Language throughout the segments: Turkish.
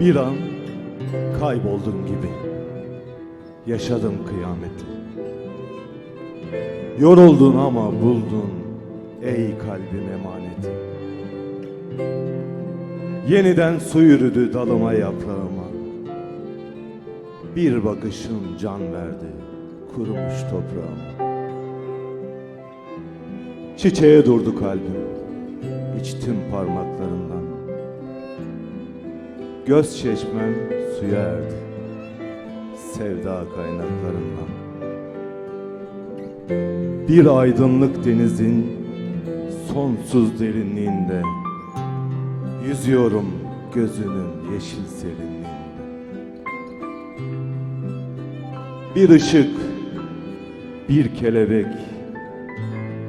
Bir an kayboldum gibi yaşadım kıyameti. Yoruldun ama buldun ey kalbim emaneti. Yeniden su yürüdü dalıma yaprağıma. Bir bakışın can verdi kurumuş toprağıma. Çiçeğe durdu kalbim, içtim parmaklarından. Göz çeşmem suya erdi, sevda kaynaklarından. Bir aydınlık denizin sonsuz derinliğinde Yüzüyorum gözünün yeşil serinliğinde. Bir ışık, bir kelebek,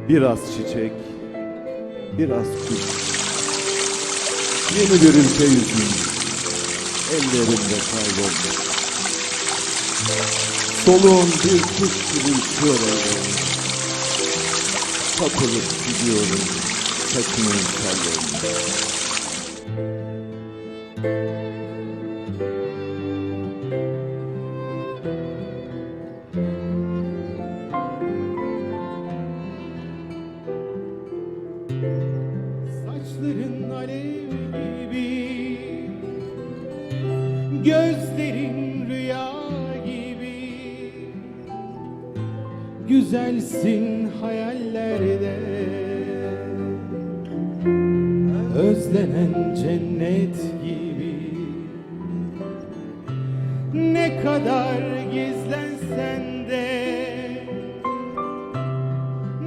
biraz çiçek, biraz kuş Yeni bir ülke yüzüm ellerimde kayboldu. Soluğun bir kuş gibi uçuyor ellerimde Kapılıp gidiyorum saçımın tellerinde Saçların alev gibi Gözlerin rüya gibi. Güzelsin hayallerde. Özlenen cennet kadar gizlensen de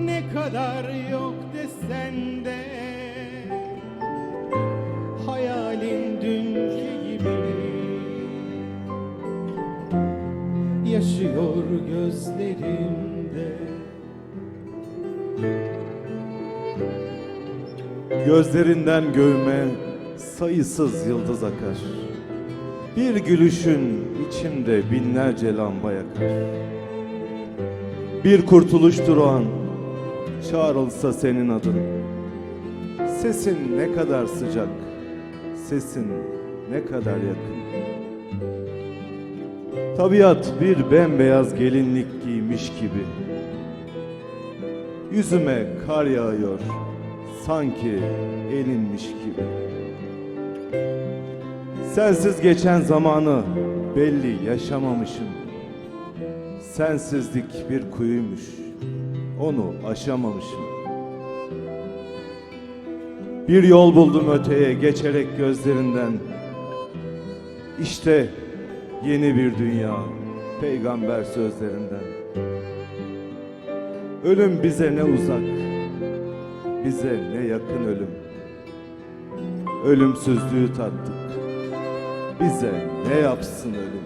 ne kadar yok desen de Hayalin dünkü gibi Yaşıyor gözlerimde Gözlerinden göğüme sayısız yıldız akar. Bir gülüşün içimde binlerce lamba yakar. Bir kurtuluştur o an, çağrılsa senin adın. Sesin ne kadar sıcak, sesin ne kadar yakın. Tabiat bir bembeyaz gelinlik giymiş gibi. Yüzüme kar yağıyor, sanki elinmiş gibi. Sensiz geçen zamanı belli yaşamamışım. Sensizlik bir kuyuymuş, onu aşamamışım. Bir yol buldum öteye geçerek gözlerinden. İşte yeni bir dünya, peygamber sözlerinden. Ölüm bize ne uzak, bize ne yakın ölüm. Ölümsüzlüğü tattık, bize ne yapsın ölüm.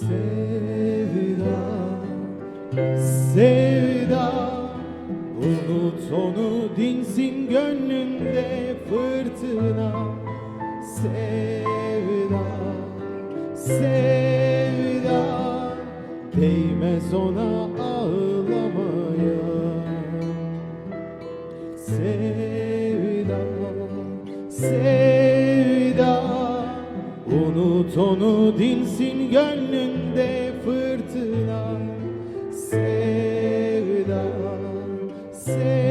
Sevda, sevda Unut onu dinsin gönlünde fırtına Sevda, sevda. Değmez ona ağlamaya. Sevda, sevda. Unut onu dinsin gönlünde fırtına. Sevda, sevda